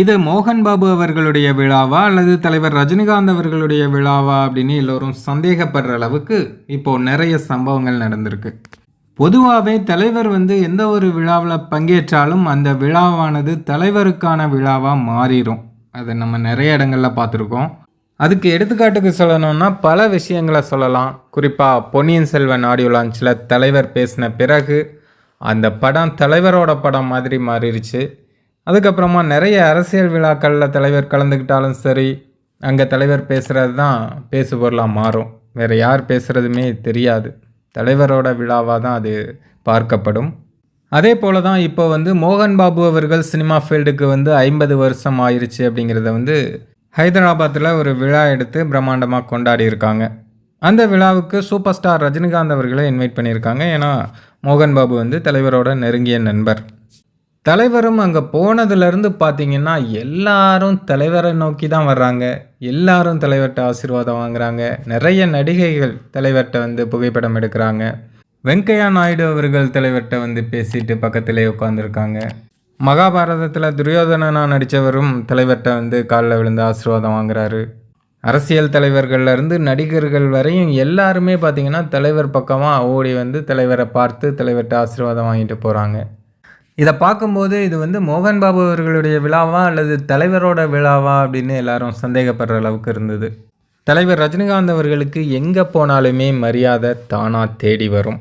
இது மோகன் பாபு அவர்களுடைய விழாவா அல்லது தலைவர் ரஜினிகாந்த் அவர்களுடைய விழாவா அப்படின்னு எல்லோரும் சந்தேகப்படுற அளவுக்கு இப்போ நிறைய சம்பவங்கள் நடந்திருக்கு. பொதுவாகவே தலைவர் வந்து எந்த ஒரு விழாவில் பங்கேற்றாலும் அந்த விழாவானது தலைவருக்கான விழாவாக மாறிடும் அதை நம்ம நிறைய இடங்களில் பார்த்துருக்கோம். அதுக்கு எடுத்துக்காட்டுக்கு சொல்லணும்னா பல விஷயங்களை சொல்லலாம். குறிப்பாக பொன்னியின் செல்வன் ஆடியோ லான்ச்சில் தலைவர் பேசின பிறகு அந்த படம் தலைவரோட படம் மாதிரி மாறிடுச்சு அதுக்கப்புறமா நிறைய அரசியல் விழாக்களில் தலைவர் கலந்துக்கிட்டாலும் சரி அங்கே தலைவர் பேசுகிறது தான் பேசு பொருளாக மாறும். வேறு யார் பேசுகிறதுமே தெரியாது. தலைவரோட விழாவாக தான் அது பார்க்கப்படும். அதே போல தான் இப்போ வந்து மோகன் பாபு அவர்கள் சினிமா ஃபீல்டுக்கு வந்து ஐம்பது வருஷம் ஆயிடுச்சு அப்படிங்கிறத வந்து ஹைதராபாத்தில் ஒரு விழா எடுத்து பிரம்மாண்டமாக கொண்டாடி இருக்காங்க அந்த விழாவுக்கு சூப்பர் ஸ்டார் ரஜினிகாந்த் அவர்களை இன்வைட் பண்ணியிருக்காங்க. ஏன்னா மோகன் பாபு வந்து தலைவரோட நெருங்கிய நண்பர். தலைவரும் அங்கே போனதுலேருந்து பார்த்தீங்கன்னா எல்லாரும் தலைவரை நோக்கி தான் வர்றாங்க. எல்லாரும் தலைவர்கிட்ட ஆசீர்வாதம் வாங்குறாங்க. நிறைய நடிகைகள் தலைவர்கிட்ட வந்து புகைப்படம் எடுக்கிறாங்க. வெங்கையா நாயுடு அவர்கள் தலைவர்கிட்ட வந்து பேசிட்டு பக்கத்திலே உட்காந்துருக்காங்க மகாபாரதத்தில் துரியோதனனா நடித்தவரும் தலைவர்கிட்ட வந்து காலில் விழுந்து ஆசீர்வாதம் வாங்குறாரு. அரசியல் தலைவர்கள்லேருந்து நடிகர்கள் வரையும் எல்லாருமே பார்த்திங்கன்னா தலைவர் பக்கமாக ஓடி வந்து தலைவரை பார்த்து தலைவர்கிட்ட ஆசீர்வாதம் வாங்கிட்டு போகிறாங்க இதை பார்க்கும்போது இது வந்து மோகன் பாபு அவர்களுடைய விழாவா அல்லது தலைவரோட விழாவா அப்படின்னு எல்லாரும் சந்தேகப்படுற அளவுக்கு இருந்தது. தலைவர் ரஜினிகாந்த் அவர்களுக்கு எங்கே போனாலுமே மரியாதை தானாக தேடி வரும்.